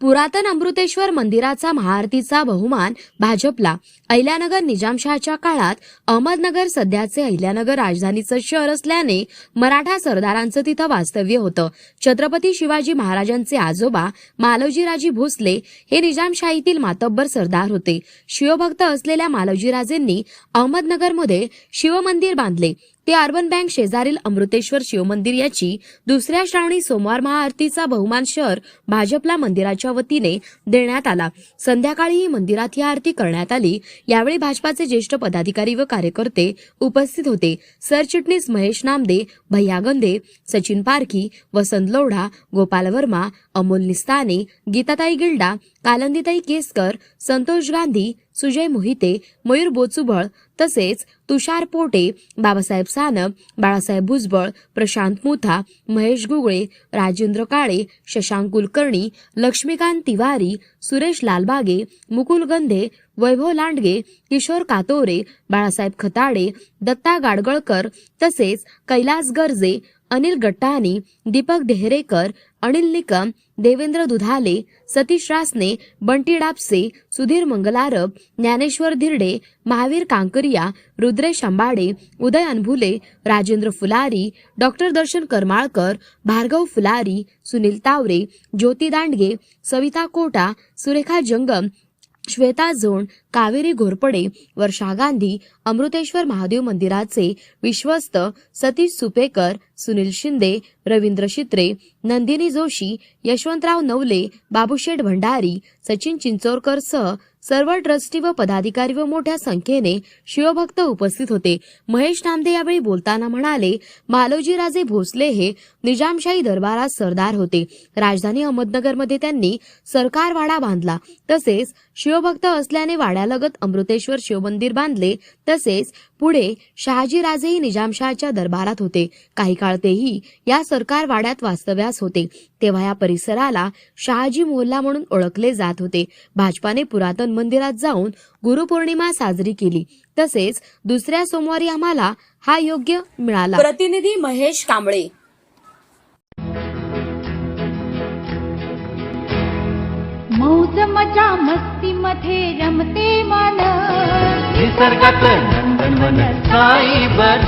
पुरातन अमृतेश्वर मंदिराचा महाआरतीचा बहुमान भाजपला. अहिल्यानगर निजामशहाच्या काळात अहमदनगर सध्याचे अहिल्यानगर राजधानीचं शहर असल्याने मराठा सरदारांचं तिथं वास्तव्य होतं. छत्रपती शिवाजी महाराजांचे आजोबा मालवजीराजी भोसले हे निजामशाहीतील मातब्बर सरदार होते. शिवभक्त असलेल्या मालवजीराजेंनी अहमदनगरमध्ये शिवमंदिर बांधले. ते अर्बन बँक शेजारील अमृतेश्वर शिवमंदिर याची दुसऱ्या श्रावणी सोमवार महाआरतीचा बहुमान शहर भाजपला मंदिराच्या वतीने देण्यात आला. संध्याकाळी ही मंदिरात ही आरती करण्यात आली. यावेळी भाजपाचे ज्येष्ठ पदाधिकारी व कार्यकर्ते उपस्थित होते. सरचिटणीस महेश नामदे भैया गंधे सचिन पारखी वसंत लोढा गोपाल वर्मा अमोल निस्ताने गीताताई गिल्डा कालंदीताई केसकर संतोष गांधी सुजय मोहिते मयूर बोचुबळ तसेच तुषार पोटे बाबासाहेब सानप बाळासाहेब भुजबळ प्रशांत मुथा महेश गुगळे राजेंद्र काळे शशांक कुलकर्णी लक्ष्मीकांत तिवारी सुरेश लालबागे मुकुल गंधे वैभव लांडगे किशोर कातोरे बाळासाहेब खताडे दत्ता गाडगळकर तसेच कैलास गर्जे अनिल गट्टानी दीपक देहरेकर अनिल निकम देवेंद्र दुधाले सतीश रासने बंटी डापसे सुधीर मंगलारब ज्ञानेश्वर धिरडे महावीर कांकरिया रुद्रेश अंबाडे उदय अनभुले राजेंद्र फुलारी डॉक्टर दर्शन करमाळकर भार्गव फुलारी सुनील तावरे ज्योती दांडगे सविता कोटा सुरेखा जंगम श्वेता झोण कावेरी घोरपडे वर्षा गांधी अमृतेश्वर महादेव मंदिराचे विश्वस्त सतीश सुपेकर सुनील शिंदे रवींद्र शित्रे नंदिनी जोशी यशवंतराव नवले बाबूशेठ भंडारी सचिन चिंचोरकर सह सर्व ट्रस्टी व पदाधिकारी व मोठ्या संख्येने शिवभक्त उपस्थित होते. महेश नामदे यावेळी बोलताना म्हणाले मालोजीराजे भोसले हे निजामशाही दरबारात सरदार होते. राजधानी अहमदनगरमध्ये त्यांनी सरकार वाडा बांधला. तसेच शिवभक्त असल्याने वाड्यालगत अमृतेश्वर शिवमंदिर बांधले. तसेच पुढे शहाजीराजेही निजामशाहच्या दरबारात होते. काही काळ तेही या सरकार वाड्यात वास्तव्यास होते. तेव्हा या परिसराला शहाजी मोहल्ला म्हणून ओळखले जात होते. भाजपाने पुरातन मंदिरात जाऊन गुरुपौर्णिमा साजरी केली. तसेच दुसऱ्या सोमवारी आम्हाला हा योग्य मिळाला. प्रतिनिधी महेश कांबळे. मौज मजा मस्ती मध्ये रमते मन निसर्गात नंदनवन साई बन.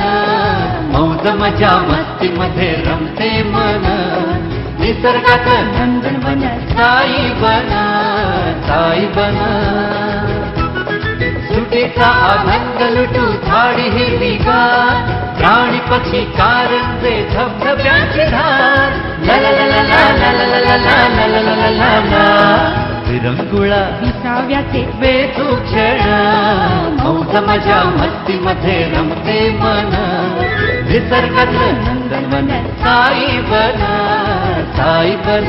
मौज मजा मस्ती मध्ये रमते मन. निसर्गात नंदनवन साई बन. साई बन सुटीचा आनंद लुटू झाडी हिरवीगार प्राणी पक्षी कारंजे धबधब्यांची धार ला ला ला ला ला ला ला ला ला ला ला ला ला ला ला विरंगुळा विसाव्याचे वेचू क्षण मौज मजा मस्ती मध्ये रमते मन निसर्गातलं नंदनवन साई बन साई बन